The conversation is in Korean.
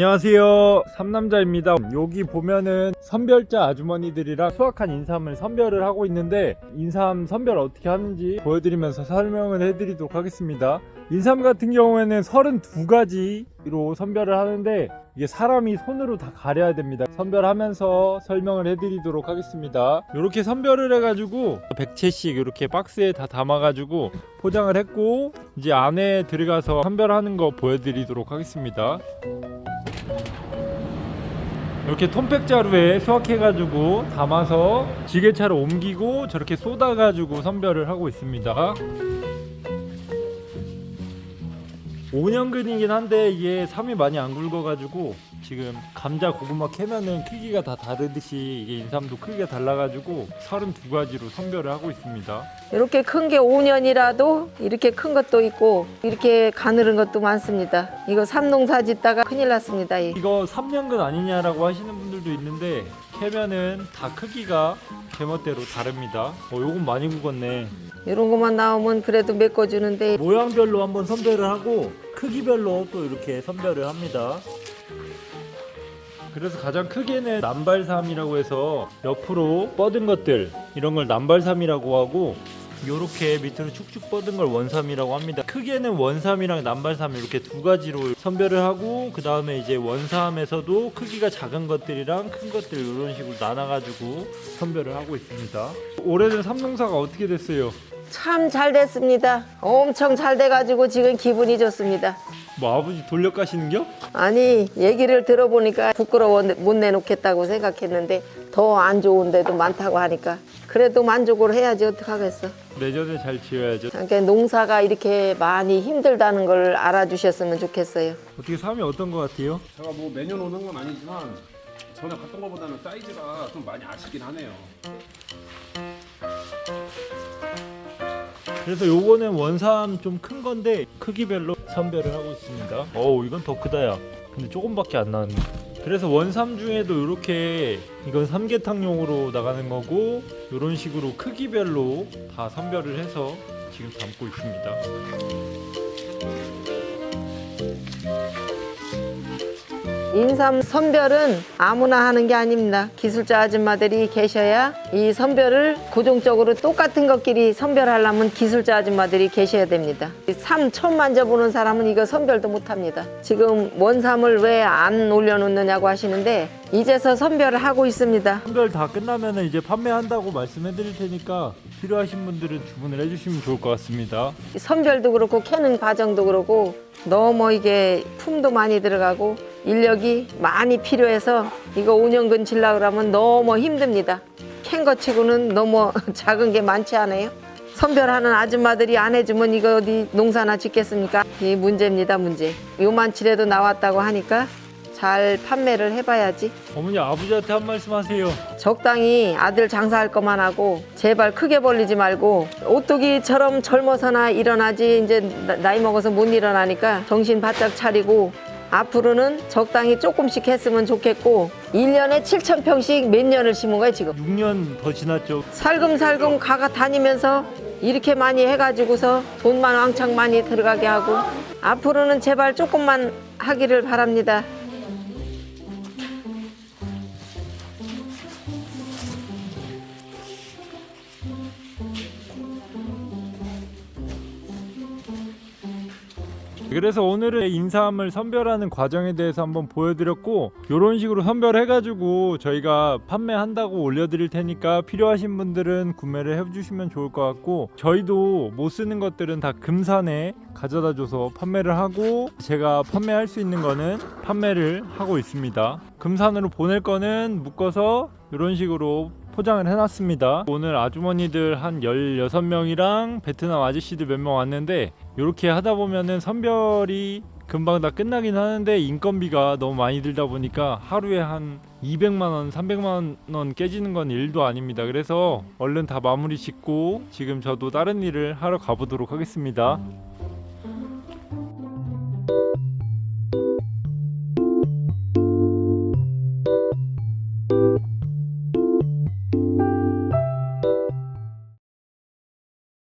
안녕하세요. 삼남자입니다. 여기 보면은 선별자 아주머니들이랑 수확한 인삼을 선별을 하고 있는데 인삼 선별 어떻게 하는지 보여드리면서 설명을 해드리도록 하겠습니다. 인삼 같은 경우에는 32가지로 선별을 하는데 이게 사람이 손으로 다 가려야 됩니다. 선별하면서 설명을 해드리도록 하겠습니다. 이렇게 선별을 해가지고 100채씩 이렇게 박스에 다 담아가지고 포장을 했고 이제 안에 들어가서 선별하는 거 보여드리도록 하겠습니다 이렇게 톰팩 자루에 수확해가지고 담아서 지게차로 옮기고 저렇게 쏟아가지고 선별을 하고 있습니다. 5년근이긴 한데 이게 삶이 많이 안 굵어가지고 지금 감자 고구마 캐면은 크기가 다 다르듯이 이게 인삼도 크기가 달라가지고 32가지로 선별을 하고 있습니다. 이렇게 큰 게 5년이라도 이렇게 큰 것도 있고 이렇게 가늘은 것도 많습니다. 이거 삼농사 짓다가 큰일 났습니다. 이. 이거 3년근 아니냐라고 하시는 분들도 있는데 캐면은 다 크기가 제멋대로 다릅니다. 어, 요건 많이 굵었네. 이런 것만 나오면 그래도 메꿔주는데 모양별로 한번 선별을 하고 크기별로 또 이렇게 선별을 합니다. 그래서 가장 크게는 남발삼이라고 해서 옆으로 뻗은 것들 이런 걸 남발삼이라고 하고 요렇게 밑으로 축축 뻗은 걸 원삼이라고 합니다. 크게는 원삼이랑 남발삼 이렇게 두 가지로 선별을 하고 그 다음에 이제 원삼에서도 크기가 작은 것들이랑 큰 것들 이런 식으로 나눠가지고 선별을 하고 있습니다. 올해는 삼농사가 어떻게 됐어요? 참 잘 됐습니다. 엄청 잘 돼가지고 지금 기분이 좋습니다. 뭐 아버지 돌려 가시는겨? 아니 얘기를 들어보니까 부끄러워 못 내놓겠다고 생각했는데 더 안 좋은 데도 많다고 하니까 그래도 만족을 해야지 어떡하겠어. 내년에 잘 지어야죠. 그러니까 농사가 이렇게 많이 힘들다는 걸 알아주셨으면 좋겠어요. 어떻게 삶이 어떤 것 같아요? 제가 뭐 매년 오는 건 아니지만 전에 갔던 것보다는 사이즈가 좀 많이 아쉽긴 하네요. 그래서 요거는 원삼 좀큰 건데 크기별로 선별을 하고 있습니다. 어우 이건 더 크다야. 근데 조금밖에 안 나왔네. 그래서 원삼 중에도 이렇게 이건 삼계탕용으로 나가는 거고 이런 식으로 크기별로 다 선별을 해서 지금 담고 있습니다. 인삼 선별은 아무나 하는 게 아닙니다. 기술자 아줌마들이 계셔야 이 선별을 고정적으로 똑같은 것끼리 선별하려면 기술자 아줌마들이 계셔야 됩니다. 이삼 처음 만져보는 사람은 이거 선별도 못합니다. 지금 원삼을 왜 안 올려놓느냐고 하시는데 이제서 선별을 하고 있습니다. 선별 다 끝나면 이제 판매한다고 말씀해 드릴 테니까 필요하신 분들은 주문을 해주시면 좋을 것 같습니다. 선별도 그렇고 캐는 과정도 그렇고 너무 이게 품도 많이 들어가고 인력이 많이 필요해서 이거 5년근 질라 그러면 너무 힘듭니다. 캔 거 치고는 너무 작은 게 많지 않아요? 선별하는 아줌마들이 안 해주면 이거 어디 농사나 짓겠습니까? 이 문제입니다, 문제. 요만치라도 나왔다고 하니까 잘 판매를 해봐야지. 어머니 아버지한테 한 말씀 하세요. 적당히 아들 장사할 것만 하고 제발 크게 벌리지 말고 오뚜기처럼 젊어서나 일어나지 이제 나- 나이 먹어서 못 일어나니까 정신 바짝 차리고 앞으로는 적당히 조금씩 했으면 좋겠고 1년에 7천 평씩 몇 년을 심은 거야 지금 6년 더 지났죠. 살금살금 가가 다니면서 이렇게 많이 해가지고서 돈만 왕창 많이 들어가게 하고 앞으로는 제발 조금만 하기를 바랍니다. 그래서 오늘은 인삼을 선별하는 과정에 대해서 한번 보여드렸고 이런 식으로 선별해가지고 저희가 판매한다고 올려드릴 테니까 필요하신 분들은 구매를 해주시면 좋을 것 같고 저희도 못 쓰는 것들은 다 금산에 가져다줘서 판매를 하고 제가 판매할 수 있는 거는 판매를 하고 있습니다. 금산으로 보낼 거는 묶어서 이런 식으로 포장을 해놨습니다 오늘 아주머니들 한 16명이랑 베트남 아저씨들 몇 명 왔는데 이렇게 하다 보면은 선별이 금방 다 끝나긴 하는데 인건비가 너무 많이 들다 보니까 하루에 한 200만원, 300만원 깨지는 건 일도 아닙니다. 그래서 얼른 다 마무리 짓고 지금 저도 다른 일을 하러 가보도록 하겠습니다.